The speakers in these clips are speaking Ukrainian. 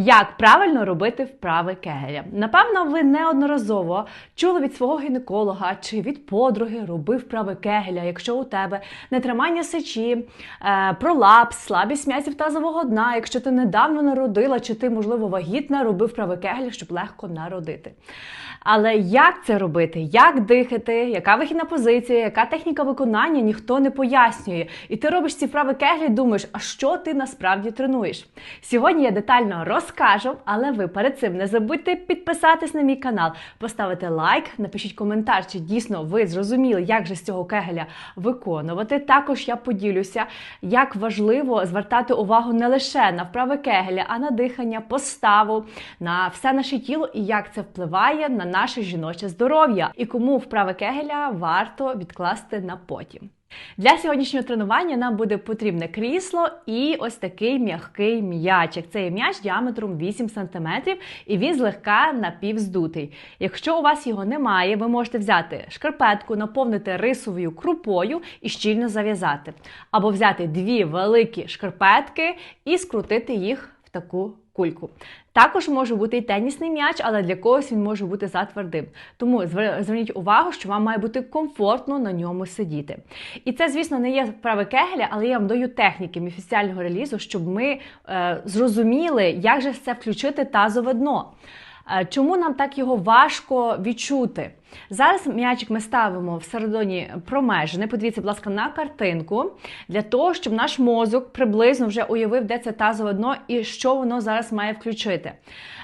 Як правильно робити вправи кегеля? Напевно, ви неодноразово чули від свого гінеколога чи від подруги робив вправи кегеля, якщо у тебе нетримання сечі, е, пролапс, слабість м'язів тазового дна, якщо ти недавно народила, чи ти, можливо, вагітна, робив вправи кегеля, щоб легко народити. Але як це робити, як дихати, яка вихідна позиція, яка техніка виконання, ніхто не пояснює. І ти робиш ці вправи кеглі, і думаєш, а що ти насправді тренуєш? Сьогодні я детально розкажу, але ви перед цим не забудьте підписатись на мій канал, поставити лайк, напишіть коментар, чи дійсно ви зрозуміли, як же з цього кегеля виконувати. Також я поділюся, як важливо звертати увагу не лише на вправи кегеля, а на дихання, поставу, на все наше тіло і як це впливає на наше жіноче здоров'я, і кому вправи кегеля варто відкласти на потім. Для сьогоднішнього тренування нам буде потрібне крісло і ось такий м'який м'ячик. Це є м'яч діаметром 8 см і він злегка напівздутий. Якщо у вас його немає, ви можете взяти шкарпетку, наповнити рисовою крупою і щільно зав'язати. Або взяти дві великі шкарпетки і скрутити їх в таку кульку. Також може бути і тенісний м'яч, але для когось він може бути затвердим. Тому зверніть увагу, що вам має бути комфортно на ньому сидіти. І це, звісно, не є вправи кегеля, але я вам даю техніки міфіціального релізу, щоб ми е, зрозуміли, як же це включити тазове дно. Е, чому нам так його важко відчути? Зараз м'ячик ми ставимо всередині промежини. Подивіться, будь ласка, на картинку, для того, щоб наш мозок приблизно вже уявив, де це тазове дно і що воно зараз має включити.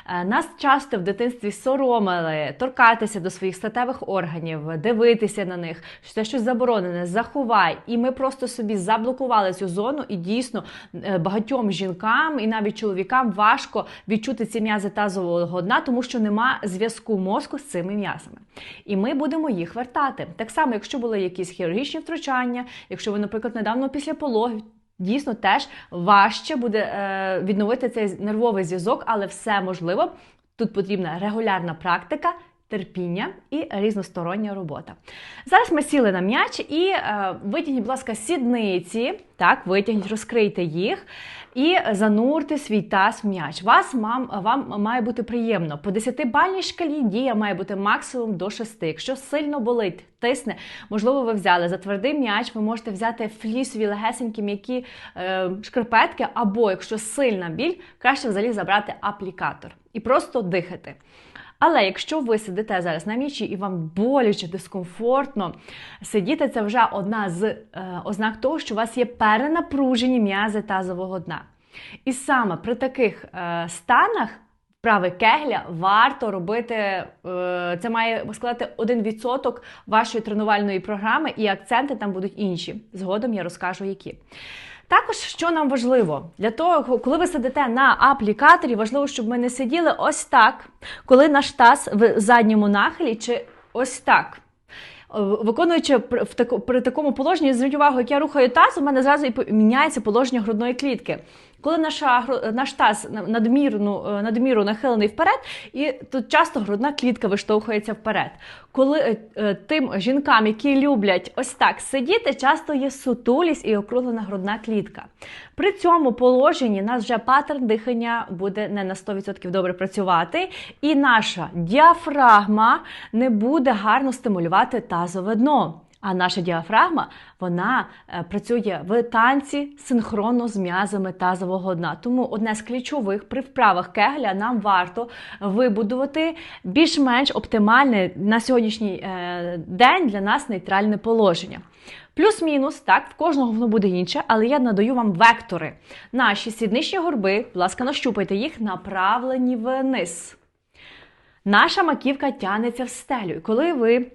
Е, нас часто в дитинстві соромили торкатися до своїх статевих органів, дивитися на них, що це щось заборонене, заховай. І ми просто собі заблокували цю зону, і дійсно е, багатьом жінкам і навіть чоловікам важко відчути ці м'язи тазового дна, тому що нема зв'язку мозку з цими м'язами. І ми будемо їх вертати. Так само, якщо були якісь хірургічні втручання, якщо ви, наприклад, недавно після пологів. Дійсно, теж важче буде е, відновити цей нервовий зв'язок, але все можливо. Тут потрібна регулярна практика, терпіння і різностороння робота. Зараз ми сіли на м'яч і е, витягніть, будь ласка, сідниці. Так, витягніть, розкрийте їх і занурте свій таз в м'яч. Вас мам, вам має бути приємно. По 10-бальній шкалі дія має бути максимум до 6. Якщо сильно болить, тисне, можливо, ви взяли за твердий м'яч, ви можете взяти флісові легесенькі м'які е, шкарпетки, або якщо сильна біль, краще взагалі забрати аплікатор і просто дихати. Але якщо ви сидите зараз на м'ячі і вам боляче, дискомфортно, сидіти це вже одна з е, ознак того, що у вас є перенапружені м'язи тазового дна. І саме при таких е, станах. Вправи кегля варто робити, е, це має складати 1% вашої тренувальної програми, і акценти там будуть інші. Згодом я розкажу, які. Також, що нам важливо, для того, коли ви сидите на аплікаторі, важливо, щоб ми не сиділи ось так, коли наш таз в задньому нахилі, чи ось так. Виконуючи при такому положенні, зверніть увагу, як я рухаю таз, у мене зразу і міняється положення грудної клітки. Коли наша, наш таз надмірну, е, надміру нахилений вперед, і тут часто грудна клітка виштовхується вперед. Коли е, е, тим жінкам, які люблять ось так сидіти, часто є сутулість і округлена грудна клітка. При цьому положенні нас вже паттерн дихання буде не на 100% добре працювати, і наша діафрагма не буде гарно стимулювати тазове дно. А наша діафрагма вона е, працює в танці синхронно з м'язами тазового дна. Тому одне з ключових при вправах кегля нам варто вибудувати більш-менш оптимальне на сьогоднішній е, день для нас нейтральне положення. Плюс-мінус, так, в кожного воно буде інше, але я надаю вам вектори. Наші сідничні горби, будь ласка, нащупайте їх, направлені вниз. Наша маківка тянеться в стелю. І коли ви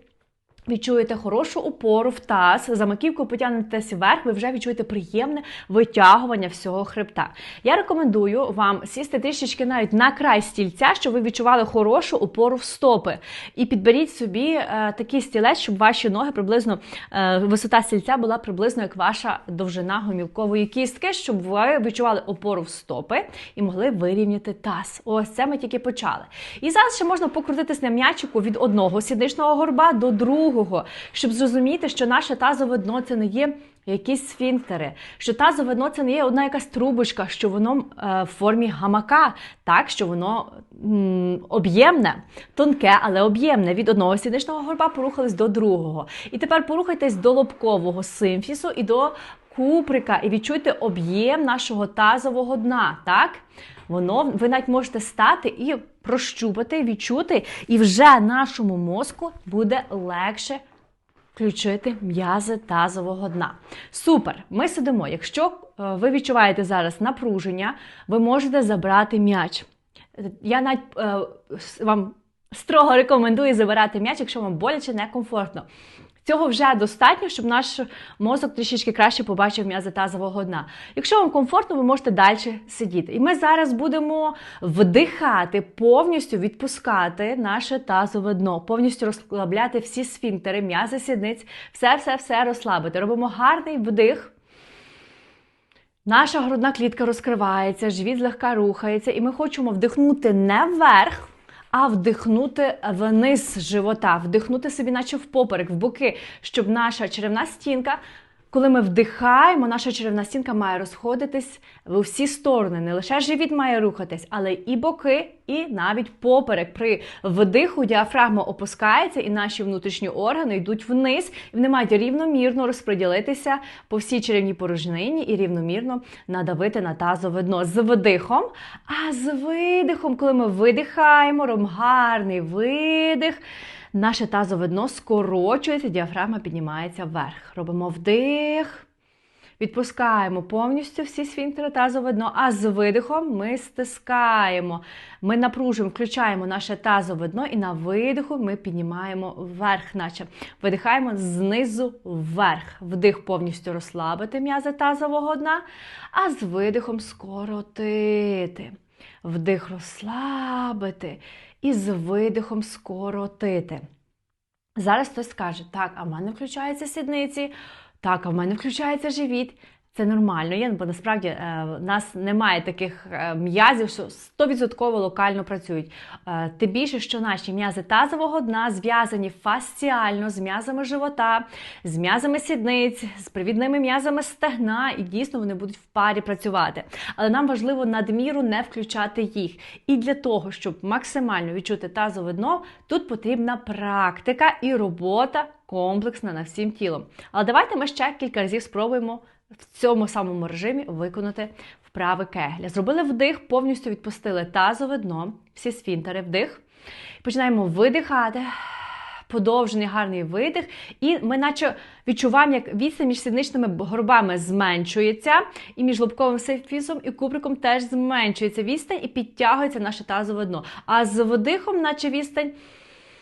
Відчуєте хорошу опору в таз, за маківку потягнетеся вверх, ви вже відчуєте приємне витягування всього хребта. Я рекомендую вам сісти трішечки навіть на край стільця, щоб ви відчували хорошу опору в стопи. І підберіть собі е, такий стілець, щоб ваші ноги приблизно е, висота стільця була приблизно як ваша довжина гомілкової кістки, щоб ви відчували опору в стопи і могли вирівняти таз. Ось це ми тільки почали. І зараз ще можна покрутитись на м'ячику від одного сідничного горба до другого другого, щоб зрозуміти, що наше тазове дно це не є якісь сфінктери, що тазове дно це не є одна якась трубочка, що воно е, в формі гамака, так, що воно об'ємне, тонке, але об'ємне. Від одного сідничного горба порухались до другого. І тепер порухайтесь до лобкового симфісу і до куприка, і відчуйте об'єм нашого тазового дна. так? Воно ви навіть можете стати і прощупати, відчути, і вже нашому мозку буде легше включити м'язи тазового дна. Супер! Ми сидимо. Якщо е, ви відчуваєте зараз напруження, ви можете забрати м'яч. Я навіть е, вам строго рекомендую забирати м'яч, якщо вам боляче, некомфортно. Цього вже достатньо, щоб наш мозок трішечки краще побачив м'язи тазового дна. Якщо вам комфортно, ви можете далі сидіти. І ми зараз будемо вдихати, повністю відпускати наше тазове дно, повністю розслабляти всі сфінктери, м'язи сідниць, все-все-все розслабити. Робимо гарний вдих. Наша грудна клітка розкривається, живіт злегка рухається, і ми хочемо вдихнути не вверх, а вдихнути вниз живота, вдихнути собі, наче в поперек, в боки, щоб наша черевна стінка, коли ми вдихаємо, наша черевна стінка має розходитись в усі сторони. Не лише живіт має рухатись, але і боки, і навіть поперек. При вдиху діафрагма опускається, і наші внутрішні органи йдуть вниз, і вони мають рівномірно розподілитися по всій черевній порожнині і рівномірно надавити на тазове дно з вдихом. А з видихом, коли ми видихаємо, робимо гарний видих. Наше тазове дно скорочується, діафрагма піднімається вверх. Робимо вдих. Відпускаємо повністю всі сфінктери тазове дно, а з видихом ми стискаємо. Ми напружуємо, включаємо наше тазове дно, і на видиху ми піднімаємо вверх, наче видихаємо знизу вверх. Вдих повністю розслабити м'язи тазового дна, а з видихом скоротити. Вдих розслабити і з видихом скоротити. Зараз хтось скаже, так, а в мене включаються сідниці, так, а в мене включається живіт. Це нормально є, бо насправді е, в нас немає таких е, м'язів, що 100% локально працюють. Е, Тим більше, що наші м'язи тазового дна зв'язані фасціально з м'язами живота, з м'язами сідниць, з привідними м'язами стегна, і дійсно вони будуть в парі працювати. Але нам важливо надміру не включати їх. І для того, щоб максимально відчути тазове дно, тут потрібна практика і робота комплексна над всім тілом. Але давайте ми ще кілька разів спробуємо в цьому самому режимі виконати вправи кегля. Зробили вдих, повністю відпустили тазове дно, всі сфінтери, вдих. Починаємо видихати. Подовжений гарний видих, і ми наче відчуваємо, як відстань між сідничними горбами зменшується, і між лобковим симфізом і куприком теж зменшується відстань і підтягується наше тазове дно. А з вдихом, наче відстань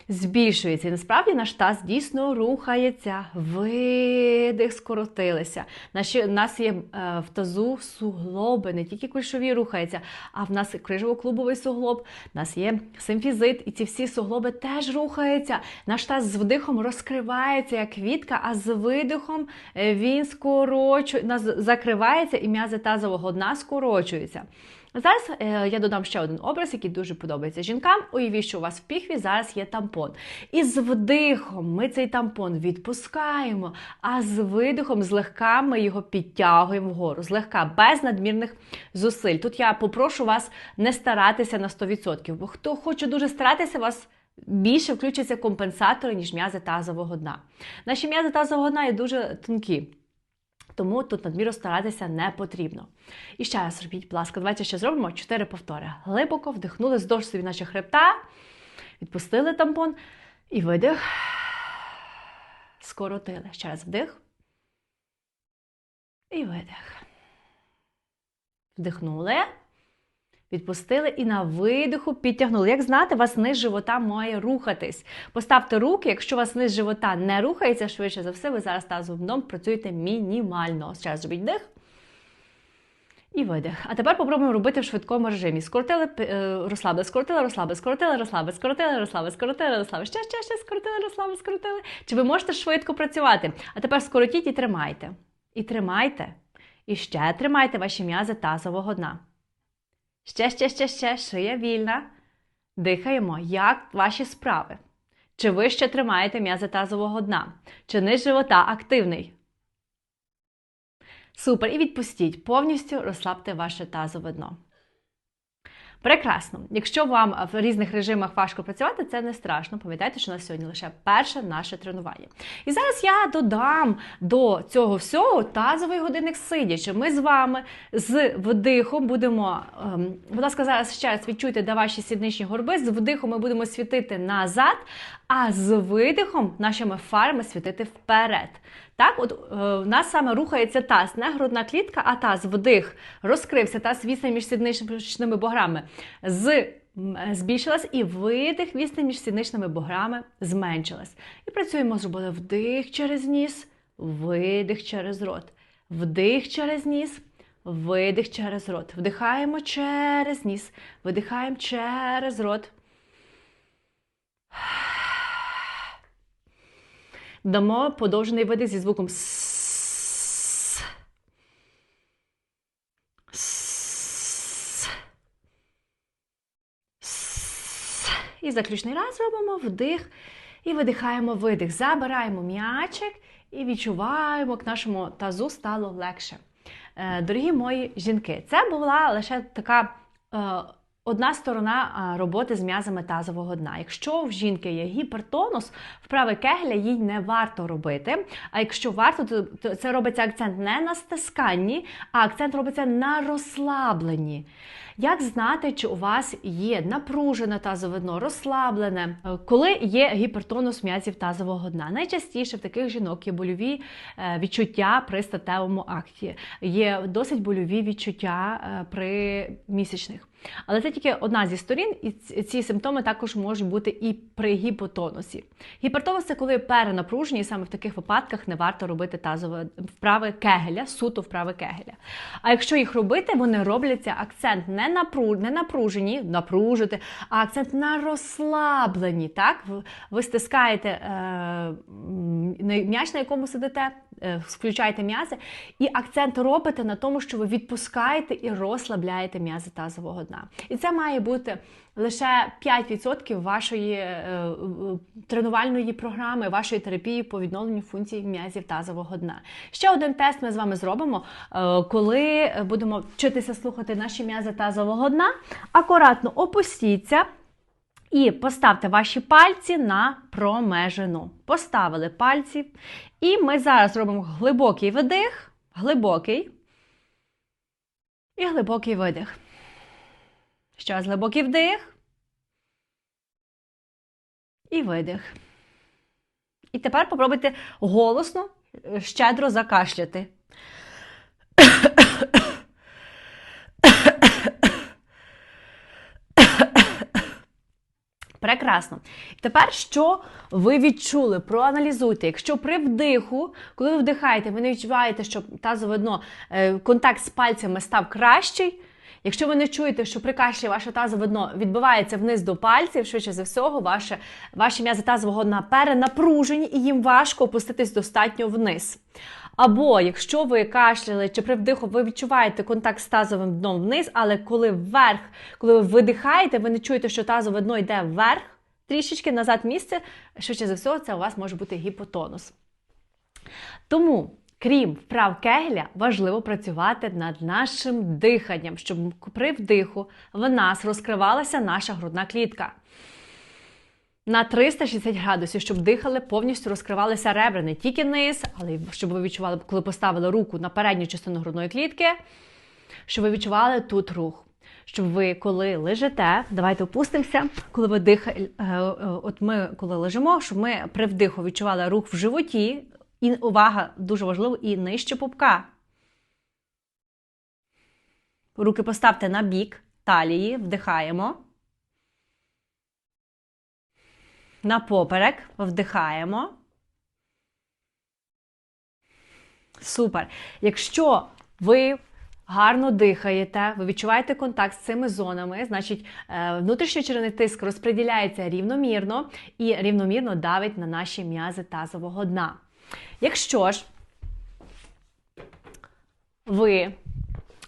збільшується. І насправді наш таз дійсно рухається. Видих, скоротилися. Наші, у нас є е, в тазу суглоби, не тільки кульшові рухаються, а в нас крижово-клубовий суглоб, в нас є симфізит, і ці всі суглоби теж рухаються. Наш таз з вдихом розкривається, як квітка, а з видихом е, він скорочує, закривається, і м'язи тазового дна скорочуються. Зараз е, я додам ще один образ, який дуже подобається жінкам. Уявіть, що у вас в піхві зараз є тампон. І з вдихом ми цей тампон відпускаємо, а з видихом злегка ми його підтягуємо вгору, злегка, без надмірних зусиль. Тут я попрошу вас не старатися на 100%, бо хто хоче дуже старатися, вас більше включаться компенсатори, ніж м'язи тазового дна. Наші м'язи тазового дна є дуже тонкі. Тому тут надміру старатися не потрібно. І ще раз робіть, будь ласка, давайте ще зробимо 4 повтори. Глибоко вдихнули здовж собі наші хребта, відпустили тампон і видих. Скоротили. Ще раз вдих. І видих. Вдихнули. Відпустили і на видиху підтягнули. Як знати, вас низ живота має рухатись. Поставте руки, якщо у вас низ живота не рухається, швидше за все, ви зараз тазовим дном працюєте мінімально. Ще раз зробіть дих. І видих. А тепер попробуємо робити в швидкому режимі. Скоротили, е, розслабили, скоротили, розслабили, скоротили, розслабили, скоротили, розслабили, скоротили, розслабили. Ще, ще, ще, скоротили, розслабили, скоротили. Чи ви можете швидко працювати? А тепер скоротіть і тримайте. І тримайте. І ще тримайте ваші м'язи тазового дна. Ще, ще, ще, ще, шия вільна. Дихаємо. Як ваші справи? Чи ви ще тримаєте м'язи тазового дна? Чи низ живота активний? Супер. І відпустіть. Повністю розслабте ваше тазове дно. Прекрасно. Якщо вам в різних режимах важко працювати, це не страшно. Пам'ятайте, що на сьогодні лише перше наше тренування. І зараз я додам до цього всього тазовий годинник сидячи. Ми з вами з вдихом будемо, ем, будь ласка, зараз ще раз відчуйте, де ваші сідничні горби. З вдихом ми будемо світити назад, а з видихом нашими фарами світити вперед. Так, от е, нас саме рухається таз, не грудна клітка, а таз вдих розкрився, таз відстань між сідничними бограми з, збільшилась, і видих відстань між сідничними бограми зменшилась. І працюємо, зробили вдих через ніс, видих через рот, вдих через ніс. Видих через рот. Вдихаємо через ніс. Видихаємо через рот. Дамо подовжений видих зі звуком с. І заключний раз робимо вдих і видихаємо видих. Забираємо м'ячик і відчуваємо, як нашому тазу стало легше. Е, Дорогі мої жінки, це була лише така. Одна сторона роботи з м'язами тазового дна. Якщо в жінки є гіпертонус, вправи кегля їй не варто робити. А якщо варто, то, то це робиться акцент не на стисканні, а акцент робиться на розслабленні. Як знати, чи у вас є напружене тазове дно, розслаблене, Е, коли є гіпертонус м'язів тазового дна? Найчастіше в таких жінок є больові е, відчуття при статевому акті, є досить больові відчуття е, при місячних. Але це тільки одна зі сторін, і ці симптоми також можуть бути і при гіпотонусі. Гіпертонус це коли перенапружені, і саме в таких випадках не варто робити тазове вправи кегеля, суто вправи кегеля. А якщо їх робити, вони робляться акцент не напру, не напружені, напружити, а акцент на розслаблені. Так? Ви- стискаєте е, м'яч, на якому сидите, включаєте м'язи, і акцент робите на тому, що ви відпускаєте і розслабляєте м'язи тазового дна. І це має бути лише 5% вашої е, е, тренувальної програми, вашої терапії по відновленню функцій м'язів тазового дна. Ще один тест ми з вами зробимо, е, коли будемо вчитися слухати наші м'язи тазового дна. Акуратно опустіться. І поставте ваші пальці на промежину. Поставили пальці. І ми зараз робимо глибокий вдих, глибокий і глибокий видих. Ще раз глибокий вдих. І видих. І тепер попробуйте голосно, е, щедро закашляти. Прекрасно. Тепер, що ви відчули? Проаналізуйте. Якщо при вдиху, коли ви вдихаєте, ви не відчуваєте, що тазове дно, е, контакт з пальцями став кращий. Якщо ви не чуєте, що при кашлі ваше тазове дно відбивається вниз до пальців, швидше за всього, ваше, ваші м'язи тазового дна перенапружені і їм важко опуститись достатньо вниз. Або якщо ви кашляли чи при вдиху ви відчуваєте контакт з тазовим дном вниз, але коли вверх, коли ви видихаєте, ви не чуєте, що тазове дно йде вверх, трішечки назад місце, швидше за всього, це у вас може бути гіпотонус. Тому, крім вправ кегля, важливо працювати над нашим диханням, щоб при вдиху в нас розкривалася наша грудна клітка. На 360 градусів, щоб дихали, повністю розкривалися ребра, не тільки низ, але й щоб ви відчували, коли поставили руку на передню частину грудної клітки, щоб ви відчували тут рух. Щоб ви, коли лежите, давайте опустимося, коли ви дихаєте, от ми коли лежимо, щоб ми при вдиху відчували рух в животі, і увага, дуже важливо, і нижче пупка. Руки поставте на бік талії, вдихаємо. На поперек вдихаємо. Супер. Якщо ви гарно дихаєте, ви відчуваєте контакт з цими зонами, значить е, внутрішньочеревний тиск розподіляється рівномірно і рівномірно давить на наші м'язи тазового дна. Якщо ж ви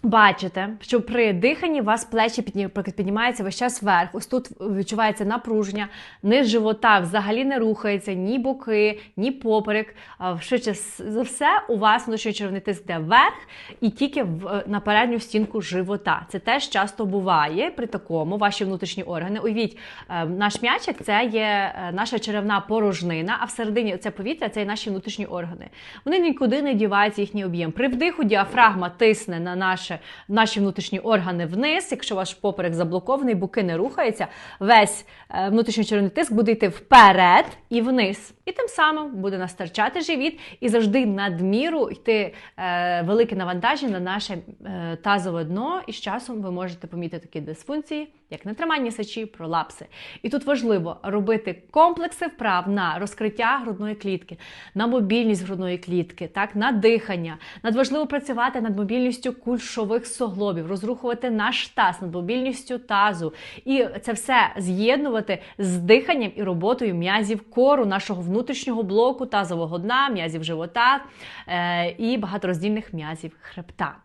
Бачите, що при диханні у вас плечі підні- піднімаються весь час вверх. Ось тут відчувається напруження, низ живота взагалі не рухається, ні боки, ні поперек. Швидше за все, у вас внутрішньочервний тиск йде вверх і тільки на передню стінку живота. Це теж часто буває при такому. Ваші внутрішні органи. Уявіть, е, наш м'ячик це є е, наша черевна порожнина, а всередині це повітря це є наші внутрішні органи. Вони нікуди не діваються їхній об'єм. При вдиху діафрагма тисне на наше, наші внутрішні органи вниз. Якщо ваш поперек заблокований, буки не рухаються, весь внутрішній червоний тиск буде йти вперед і вниз. І тим самим буде настарчати живіт і завжди надміру йти е, велике навантаження на наше е, тазове дно. І з часом ви можете помітити такі дисфункції, як нетримання сечі, пролапси. І тут важливо робити комплекси вправ на розкриття грудної клітки, на мобільність грудної клітки, так, на дихання. Надважливо працювати над мобільністю кульшових суглобів, розрухувати наш таз, над мобільністю тазу. І це все з'єднувати з диханням і роботою м'язів кору, нашого внутрішнього блоку, тазового дна, м'язів живота е, і багатороздільних м'язів хребта.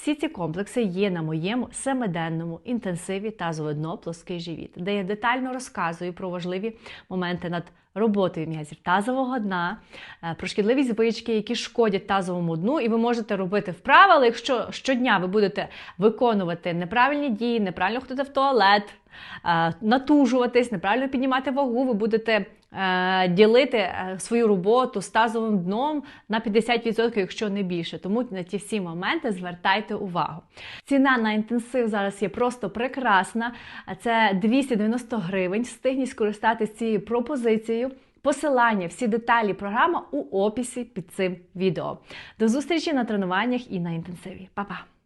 Всі ці комплекси є на моєму семиденному інтенсиві тазове дно плоский живіт, де я детально розказую про важливі моменти над роботою м'язів тазового дна, е, про шкідливі звички, які шкодять тазовому дну, і ви можете робити вправи, але якщо щодня ви будете виконувати неправильні дії, неправильно ходити в туалет, е, натужуватись, неправильно піднімати вагу, ви будете ділити е, свою роботу з тазовим дном на 50%, якщо не більше. Тому на ті всі моменти звертайте увагу. Ціна на інтенсив зараз є просто прекрасна. Це 290 гривень. Встигніть скористатися цією пропозицією. Посилання, всі деталі програми у описі під цим відео. До зустрічі на тренуваннях і на інтенсиві. Па-па!